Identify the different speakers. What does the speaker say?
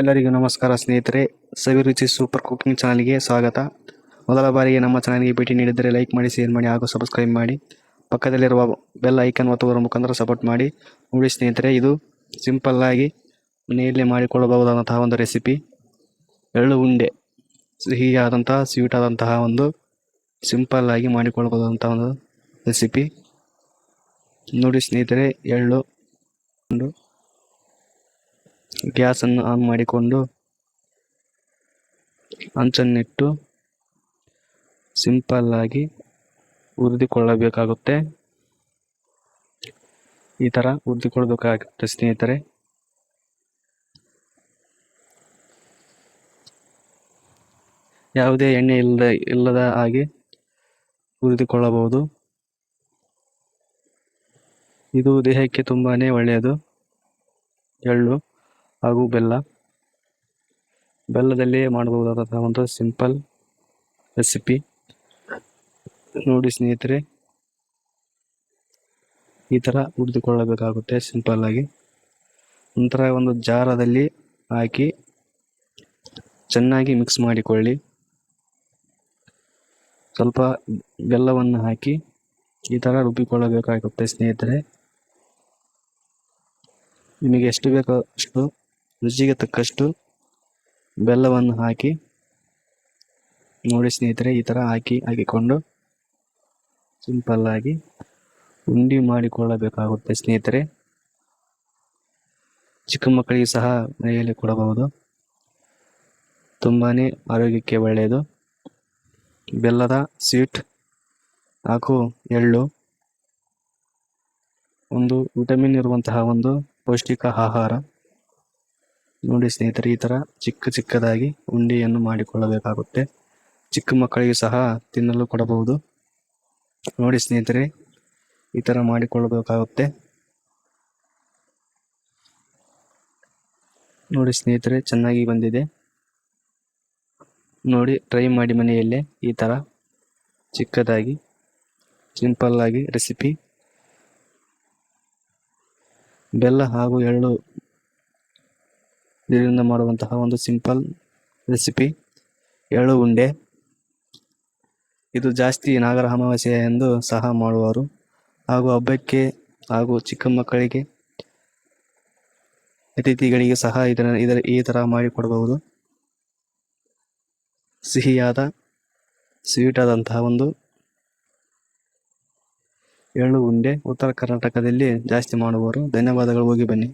Speaker 1: ಎಲ್ಲರಿಗೂ ನಮಸ್ಕಾರ ಸ್ನೇಹಿತರೆ. ಸವಿರುಚಿ ಸೂಪರ್ ಕುಕಿಂಗ್ ಚಾನಲ್ಗೆ ಸ್ವಾಗತ. ಮೊದಲ ಬಾರಿಗೆ ನಮ್ಮ ಚಾನಲ್ಗೆ ಭೇಟಿ ನೀಡಿದರೆ ಲೈಕ್ ಮಾಡಿ, ಶೇರ್ ಮಾಡಿ ಹಾಗೂ ಸಬ್ಸ್ಕ್ರೈಬ್ ಮಾಡಿ. ಪಕ್ಕದಲ್ಲಿರುವ ಬೆಲ್ ಐಕನ್ ಒತ್ತುವುದರ ಮುಖಾಂತರ ಸಪೋರ್ಟ್ ಮಾಡಿ. ನೋಡಿ ಸ್ನೇಹಿತರೆ, ಇದು ಸಿಂಪಲ್ ಆಗಿ ಮನೆಯಲ್ಲೇ ಮಾಡಿಕೊಳ್ಳಬಹುದಾದಂತಹ ಒಂದು ರೆಸಿಪಿ. ಎಳ್ಳು ಉಂಡೆ. ಸಿಹಿಯಾದಂತಹ ಸ್ವೀಟ್ ಆದಂತಹ ಒಂದು ಸಿಂಪಲ್ ಆಗಿ ಮಾಡಿಕೊಳ್ಳಬಹುದಂತಹ ಒಂದು ರೆಸಿಪಿ. ನೋಡಿ ಸ್ನೇಹಿತರೆ, ಎಳ್ಳು ಒಂದು ಗ್ಯಾಸನ್ನು ಆನ್ ಮಾಡಿಕೊಂಡು ಅಂಚನ್ನಿಟ್ಟು ಸಿಂಪಲ್ ಆಗಿ ಹುರಿದುಕೊಳ್ಳಬೇಕಾಗುತ್ತೆ ಈ ಥರ ಹುರಿದುಕೊಳ್ಬೇಕಾಗುತ್ತೆ ಸ್ನೇಹಿತರೆ. ಯಾವುದೇ ಎಣ್ಣೆ ಇಲ್ಲದ ಇಲ್ಲದ ಹಾಗೆ ಹುರಿದುಕೊಳ್ಳಬಹುದು ಇದು ದೇಹಕ್ಕೆ ತುಂಬಾ ಒಳ್ಳೆಯದು. ಎಳ್ಳು. ಹಾಗೂ ಬೆಲ್ಲ. ಬೆಲ್ಲದಲ್ಲಿಯೇ ಮಾಡಬಹುದಾದಂತಹ ಒಂದು ಸಿಂಪಲ್ ರೆಸಿಪಿ. ನೋಡಿ ಸ್ನೇಹಿತರೆ, ಈ ಥರ ಸಿಂಪಲ್ ಆಗಿ. ನಂತರ ಒಂದು ಜಾರದಲ್ಲಿ ಹಾಕಿ ಚೆನ್ನಾಗಿ ಮಿಕ್ಸ್ ಮಾಡಿಕೊಳ್ಳಿ. ಸ್ವಲ್ಪ ಬೆಲ್ಲವನ್ನು ಹಾಕಿ ಈ ಥರ ರುಬ್ಬಿಕೊಳ್ಳಬೇಕಾಗುತ್ತೆ ಸ್ನೇಹಿತರೆ. ನಿಮಗೆ ಎಷ್ಟು ಬೇಕೋ ಅಷ್ಟು ರುಚಿಗೆ ತಕ್ಕಷ್ಟು ಬೆಲ್ಲವನ್ನು ಹಾಕಿ, ನೋಡಿ ಸ್ನೇಹಿತರೆ, ಈ ಥರ ಹಾಕಿ, ಹಾಕಿಕೊಂಡು ಸಿಂಪಲ್ಲಾಗಿ ಉಂಡಿ ಮಾಡಿಕೊಳ್ಳಬೇಕಾಗುತ್ತೆ ಸ್ನೇಹಿತರೆ. ಚಿಕ್ಕ ಮಕ್ಕಳಿಗೆ ಸಹ ಮನೆಯಲ್ಲಿ ಕೊಡಬಹುದು. ತುಂಬಾ ಆರೋಗ್ಯಕ್ಕೆ ಒಳ್ಳೆಯದು. ಬೆಲ್ಲದ ಸ್ವೀಟ್ ಹಾಗೂ ಎಳ್ಳು, ಒಂದು ವಿಟಮಿನ್ ಇರುವಂತಹ ಒಂದು ಪೌಷ್ಟಿಕ ಆಹಾರ. ನೋಡಿ ಸ್ನೇಹಿತರೆ, ಈ ಥರ ಚಿಕ್ಕ ಚಿಕ್ಕದಾಗಿ ಉಂಡೆಯನ್ನು ಮಾಡಿಕೊಳ್ಳಬೇಕಾಗುತ್ತೆ. ಚಿಕ್ಕ ಮಕ್ಕಳಿಗೆ ಸಹ ತಿನ್ನಲು ಕೊಡಬಹುದು. ನೋಡಿ ಸ್ನೇಹಿತರೆ, ಈ ಥರ ಮಾಡಿಕೊಳ್ಳಬೇಕಾಗುತ್ತೆ. ನೋಡಿ ಸ್ನೇಹಿತರೆ, ಚೆನ್ನಾಗಿ ಬಂದಿದೆ. ನೋಡಿ, ಟ್ರೈ ಮಾಡಿ ಮನೆಯಲ್ಲೇ ಈ ಥರ ಚಿಕ್ಕದಾಗಿ ಸಿಂಪಲ್ ಆಗಿ ರೆಸಿಪಿ. ಬೆಲ್ಲ ಹಾಗೂ ಎಳ್ಳು ನೀರಿನಿಂದ ಮಾಡುವಂತಹ ಒಂದು ಸಿಂಪಲ್ ರೆಸಿಪಿ. ಎಳ್ಳು ಉಂಡೆ. ಇದು ಜಾಸ್ತಿ ನಾಗರ ಅಮಾವಾಸ್ಯೆ ಎಂದು ಸಹ ಮಾಡುವರು ಹಾಗೂ ಹಬ್ಬಕ್ಕೆ ಹಾಗೂ ಚಿಕ್ಕ ಮಕ್ಕಳಿಗೆ ಅತಿಥಿಗಳಿಗೆ ಸಹ ಇದರ ಇದರ, ಈ ಥರ ಮಾಡಿಕೊಡಬಹುದು ಸಿಹಿಯಾದ ಸ್ವೀಟ್ ಆದಂತಹ ಒಂದು ಎಳ್ಳು ಉಂಡೆ. ಉತ್ತರ ಕರ್ನಾಟಕದಲ್ಲಿ ಜಾಸ್ತಿ ಮಾಡುವರು ಧನ್ಯವಾದಗಳು. ಹೋಗಿ ಬನ್ನಿ.